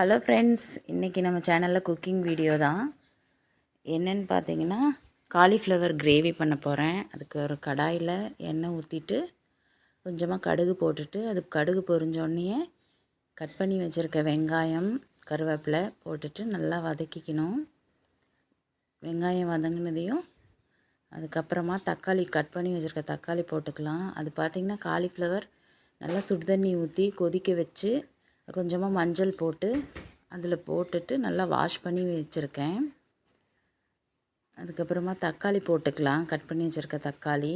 Hello friends இன்றைக்கி நம்ம சேனலில் குக்கிங் வீடியோ தான். என்னென்னு பார்த்தீங்கன்னா காலிஃப்ளவர் கிரேவி பண்ண போகிறேன் அதுக்கு ஒரு கடாயில் எண்ணெய் ஊற்றிட்டு கொஞ்சமாக கடுகு போட்டுட்டு அது கடுகு பொரிஞ்சோடனே கட் பண்ணி வச்சுருக்க வெங்காயம் கருவேப்பிலை போட்டுட்டு நல்லா வதக்கிக்கணும். வெங்காயம் வதங்கினதையும் அதுக்கப்புறமா தக்காளி கட் பண்ணி வச்சுருக்க தக்காளி போட்டுக்கலாம். அது பார்த்திங்கன்னா காலிஃப்ளவர் நல்லா சுடுதண்ணி ஊற்றி கொதிக்க வச்சு கொஞ்சமாக மஞ்சள் போட்டு அதில் போட்டுட்டு நல்லா வாஷ் பண்ணி வச்சுருக்கேன். அதுக்கப்புறமா தக்காளி போட்டுக்கலாம். கட் பண்ணி வச்சுருக்க தக்காளி.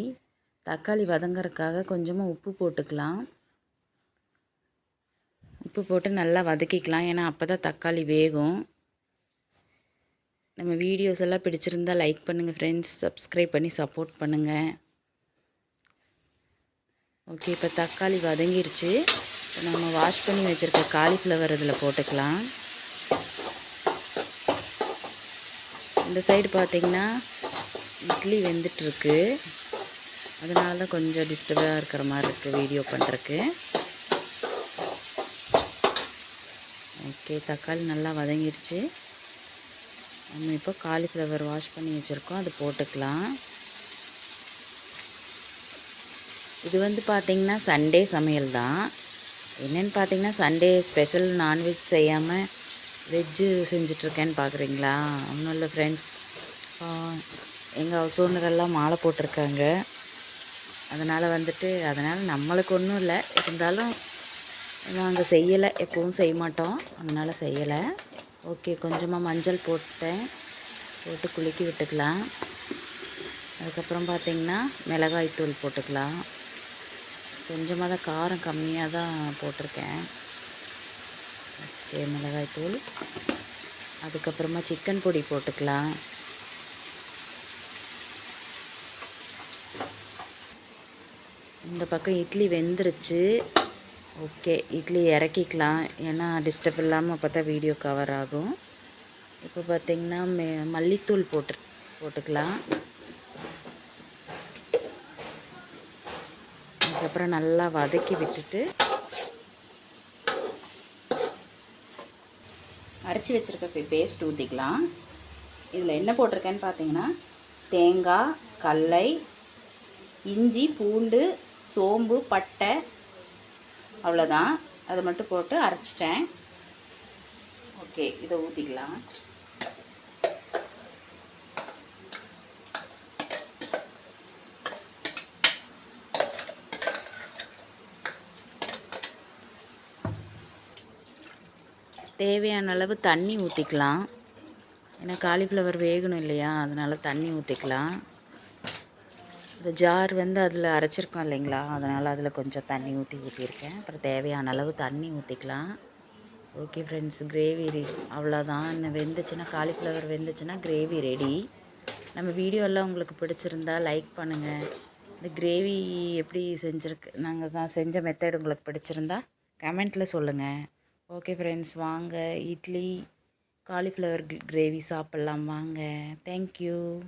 தக்காளி வதங்கிறதுக்காக கொஞ்சமாக உப்பு போட்டுக்கலாம். உப்பு போட்டு நல்லா வதக்கிக்கலாம். ஏன்னா அப்போ தான் தக்காளி வேகும். நம்ம வீடியோஸ் எல்லாம் பிடிச்சிருந்தால் லைக் பண்ணுங்கள் ஃப்ரெண்ட்ஸ் சப்ஸ்கிரைப் பண்ணி சப்போர்ட் பண்ணுங்கள் ஓகே இப்போ தக்காளி வதங்கிருச்சு. நம்ம வாஷ் பண்ணி வச்சுருக்க காலிஃப்ளவர் இதில் போட்டுக்கலாம். இந்த சைடு பார்த்திங்கன்னா இட்லி வெந்துட்டுருக்கு. அதனால தான் கொஞ்சம் டிஸ்டர்பாக இருக்கிற மாதிரி இருக்குது வீடியோ பண்ணுறக்கு ஓகே தக்காளி நல்லா வதங்கிருச்சு. நம்ம இப்போ காலிஃப்ளவர் வாஷ் பண்ணி வச்சுருக்கோம். அது போட்டுக்கலாம். இது வந்து பார்த்திங்கன்னா சண்டே சமையல் தான். என்னென்னு பார்த்தீங்கன்னா சண்டே ஸ்பெஷல் நான்வெஜ் செய்யாமல் வெஜ்ஜு செஞ்சிட்ருக்கேன்னு பார்க்குறீங்களா ஒன்றும் இல்லை ஃப்ரெண்ட்ஸ் எங்கள் ஹவுஸ் ஓனரெல்லாம் மாலை போட்டிருக்காங்க. அதனால் வந்துட்டு அதனால் நம்மளுக்கு ஒன்றும் இல்லை. இருந்தாலும் நாங்கள் செய்யலை. எப்பவும் செய்ய மாட்டோம். அதனால் செய்யலை. ஓகே கொஞ்சமாக மஞ்சள் போட்டேன். போட்டு குலுக்கி விட்டுக்கலாம். அதுக்கப்புறம் பார்த்திங்கன்னா மிளகாய் தூள் போட்டுக்கலாம். கொஞ்சமாக தான் காரம் கம்மியாக தான் போட்டிருக்கேன். ஓகே மிளகாய் தூள். அதுக்கப்புறமா சிக்கன் பொடி போட்டுக்கலாம். இந்த பக்கம் இட்லி வெந்துருச்சு. ஓகே இட்லி இறக்கிக்கலாம். ஏன்னா டிஸ்டர்ப் இல்லாமல் பார்த்தா வீடியோ கவர் ஆகும். இப்போ பார்த்திங்கன்னா மல்லித்தூள் போட்டு போட்டுக்கலாம். அதுக்கப்புறம் நல்லா வதக்கி விட்டுட்டு அரைச்சி வச்சுருக்க பேஸ்ட் ஊற்றிக்கலாம் இதில் என்ன போட்டிருக்கேன்னு பார்த்தீங்கன்னா தேங்காய் கடலை இஞ்சி பூண்டு சோம்பு பட்டை அவ்வளோதான் அதை மட்டும் போட்டு அரைச்சிட்டேன். ஓகே இதை ஊற்றிக்கலாம் தேவையான அளவு தண்ணி ஊற்றிக்கலாம் ஏன்னா காலிஃப்ளவர் வேகணும் இல்லையா? அதனால் தண்ணி ஊற்றிக்கலாம் இந்த ஜார் வந்து அதில் அரைச்சிருக்கோம் இல்லைங்களா? அதனால் அதில் கொஞ்சம் தண்ணி ஊற்றி ஊற்றிருக்கேன் அப்புறம் தேவையான அளவு தண்ணி ஊற்றிக்கலாம் ஓகே ஃப்ரெண்ட்ஸ் கிரேவி அவ்வளோதான் இன்னும் வெந்துச்சுன்னா காலிஃப்ளவர் வெந்துச்சுன்னா கிரேவி ரெடி நம்ம வீடியோலாம் உங்களுக்கு பிடிச்சிருந்தா லைக் பண்ணுங்கள் இந்த கிரேவி எப்படி செஞ்சுருக்கு நாங்கள் தான் செஞ்ச மெத்தட் உங்களுக்கு பிடிச்சிருந்தா கமெண்ட்டில் சொல்லுங்கள் ஓகே ஃப்ரெண்ட்ஸ் வாங்க. இட்லி காலிஃப்ளவர் கிரேவி சாப்பிட்லாம். வாங்க. தேங்க்யூ